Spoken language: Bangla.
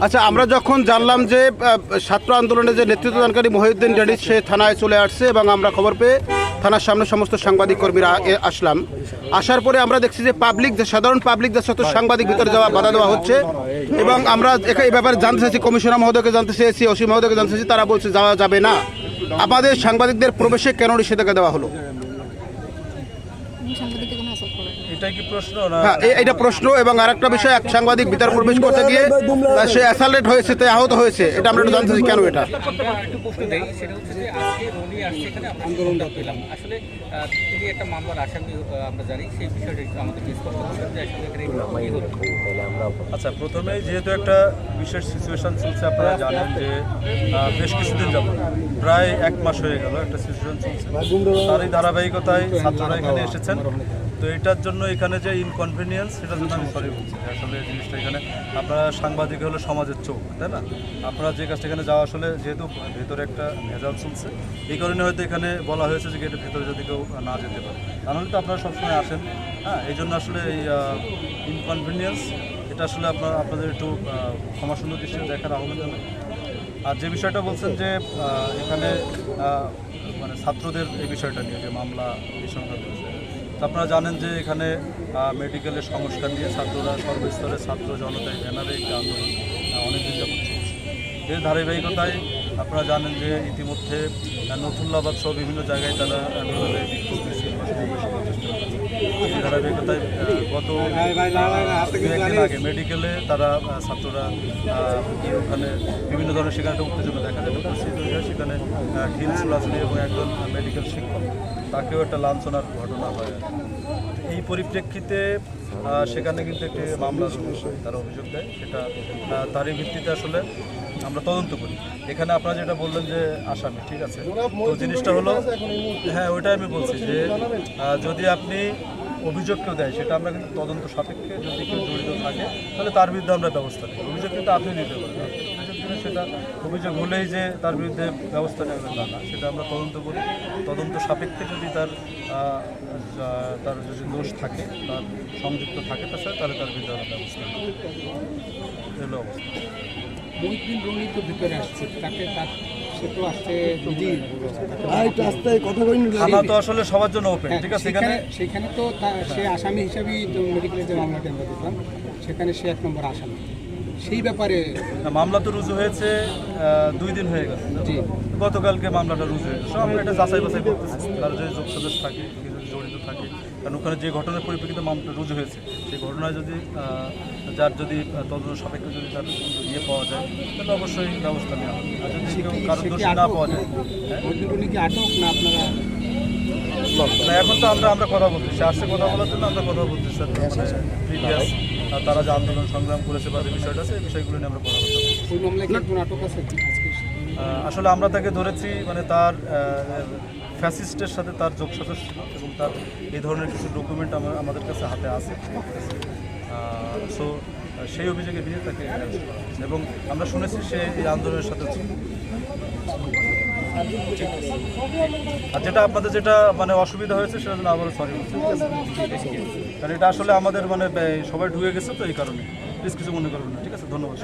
আচ্ছা আমরা যখন জানলাম যে ছাত্র আন্দোলনের যে নেতৃত্ব নেতৃত্বদানকারী মহিউদ্দিন ডেনিস সে থানায় চলে আসছে এবং আমরা খবর পেয়ে থানার সামনে সমস্ত সাংবাদিক কর্মীরা আসলাম। আসার পরে আমরা দেখছি যে পাবলিক যে, সাধারণ পাবলিকদের সাথে সাংবাদিক ভিতরে যাওয়া বাধা দেওয়া হচ্ছে এবং আমরা এই ব্যাপারে জানতে চাইছি, কমিশনার মহোদয়কে জানতে চেয়েছি অসীম মহোদয়কে জানতে চাইছি, তারা বলছে যাওয়া যাবে না। আমাদের সাংবাদিকদের প্রবেশে কেন নিষেধাজ্ঞা দেওয়া হলো সাংবাদিককে কোনো অ্যাসাল্ট করেন না এটাই কি প্রশ্ন না হ্যাঁ এ- এটা প্রশ্ন এবং আরেকটা বিষয় এক সাংবাদিক ভিতরে প্রবেশ করতে গিয়ে সে অ্যাসাল্টেড হয়েছে তাই আহত হয়েছে। এটা আমরা একটু জানতে চাই কেন এটা? একটু প্রশ্ন দেই সেটা হচ্ছে যে আজকে রনি আসছে এখানে আমরা আন্দোলনটা পেলাম। আসলে তিনি একটা মামলার আসামি আমরা জানি সেই বিষয়টা আমাদের ডিসকাস করতে যে আসলে এখানে কি হলো। আচ্ছা প্রথমেই যেহেতু একটা বিশেষ সিচুয়েশন চলছে আপনারা জানেন যে বেশ কিছুদিন যাব প্রায় এক মাস হয়ে গেল একটা সিচুয়েশন চলছে। তার এই ধারাবাহিকতায় ছাত্ররা এখানে এসেছেন। তো এটার জন্য এখানে যে ইনকনভিনিয়েন্স সেটার জন্য আমি সরি বলছি। আসলে জিনিসটা এখানে আপনারা সাংবাদিক হলো সমাজের চোখ তাই না? আপনারা যে কাজটা এখানে যাওয়া আসলে যেহেতু ভেতরে একটা ভেজাল চলছে এই কারণে হয়তো এখানে বলা হয়েছে যে গেটের ভেতরে যদি কেউ না যেতে পারে। তাহলে তো আপনারা সবসময় আসেন হ্যাঁ? এই জন্য আসলে এই ইনকনভিনিয়েন্স এটা আসলে আপনার আপনাদের একটু আহ, ক্ষমাসুন্দর দৃষ্টিতে দেখার আহ্বান জানাই। আর যে বিষয়টা বলছেন যে এখানে মানে ছাত্রদের এই বিষয়টা নিয়ে যে মামলা এই সংক্রান্ত বিষয়। আপনারা জানেন যে এখানে মেডিকেলের সংস্কার নিয়ে ছাত্ররা সর্বস্তরে ছাত্র জনতায় ব্যানারে একটি আন্দোলন অনেকদিন যাবত চলছে। এর ধারাবাহিকতায় আপনারা জানেন যে ইতিমধ্যে নথুল্লাবাদ সহ বিভিন্ন জায়গায় তারা বিক্ষোভ মিছিল বা সমাবেশ করার চেষ্টা করছে। এই ধারাবাহিকতায় গত আগে মেডিকেলে তারা ছাত্ররা ওখানে বিভিন্ন ধরনের সেখানে একটা উত্তেজনা দেখা যায় সেখানে ঢিল ছোড়াছুড়ি এবং একজন মেডিকেল শিক্ষক, তাকেও একটা লাঞ্ছনার ঘটনা হয়। এই পরিপ্রেক্ষিতে সেখানে কিন্তু একটি মামলা তারা অভিযোগ দেয়। সেটা তারই ভিত্তিতে আসলে আমরা তদন্ত করি। এখানে আপনারা যেটা বললেন যে আসামি, ঠিক আছে? তো জিনিসটা হলো হ্যাঁ ওইটাই আমি বলছি যে যদি আপনি অভিযোগ কেউ দেয়, সেটা আমরা কিন্তু তদন্ত সাপেক্ষে যদি কেউ জড়িত থাকে, তাহলে তার বিরুদ্ধে আমরা ব্যবস্থা নিই অভিযোগ কিন্তু আপনি নিতে দিলে সেটা অভিযোগ হলেই যে তার বিরুদ্ধে ব্যবস্থা নেবেন না না, সেটা আমরা তদন্ত করি। তদন্ত সাপেক্ষে যদি তার তার যদি দোষ থাকে, তার সংযুক্ত থাকে তার সাথে তাহলে তার বিরুদ্ধে আমরা ব্যবস্থা নিই এই হলো অবস্থা। মহিউদ্দিন রনি তো ভিতরে আসছে, তাকে তার থানা তো আসলে সবার জন্য ওপেন ঠিক আছে? সেখানে সেখানে তো সে আসামি হিসাবেই মেডিকেলের যে মামলাটা আমরা দেখলাম সেখানে সে এক নম্বর আসামি। সেই ব্যাপারে মামলা তো রুজু হয়েছে দুই দিন হয়ে গেল। জি। গতকালকে মামলাটা রুজু হয়েছে। সব আমরা এটা যাচাই বাছাই করতেছি। তার যদি যোগ সদস্য থাকে জড়িত থাকে। কারণ ওখানে যে ঘটনার পরিপ্রেক্ষিতে মামলাটা রুজু হয়েছে সেই ঘটনায় যদি যার যদি তদন্ত সাপেক্ষে যদি তার ইয়ে পাওয়া যায় তাহলে অবশ্যই ব্যবস্থা নেওয়া হবে। আর যদি কারও দোষী না পাওয়া যায় আটক না আপনারা? এখন তো আমরা আমরা কথা বলছি সে আসছে কথা বলার জন্য আমরা কথা বলছি স্যার। প্রিভিয়াস তারা যে আন্দোলন সংগ্রাম করেছে বা যে বিষয়টা আছে এই বিষয়গুলো নিয়ে আমরা কথা আহ, আসলে আমরা তাকে ধরেছি মানে তার ফ্যাসিস্টের সাথে তার যোগ সাজস ছিল এবং তার এই ধরনের কিছু ডকুমেন্ট আমার আমাদের কাছে হাতে আছে সো সেই অভিযোগে দিয়ে তাকে। এবং আমরা শুনেছি সে এই আন্দোলনের সাথে ছিল আর যেটা আপনাদের যেটা মানে অসুবিধা হয়েছে সেটা জন্য আবারও সরি কারণ এটা আসলে আমাদের মানে সবাই ঢুকে গেছে তো এই কারণে প্লিজ কিছু মনে করবেন না, ঠিক আছে ধন্যবাদ।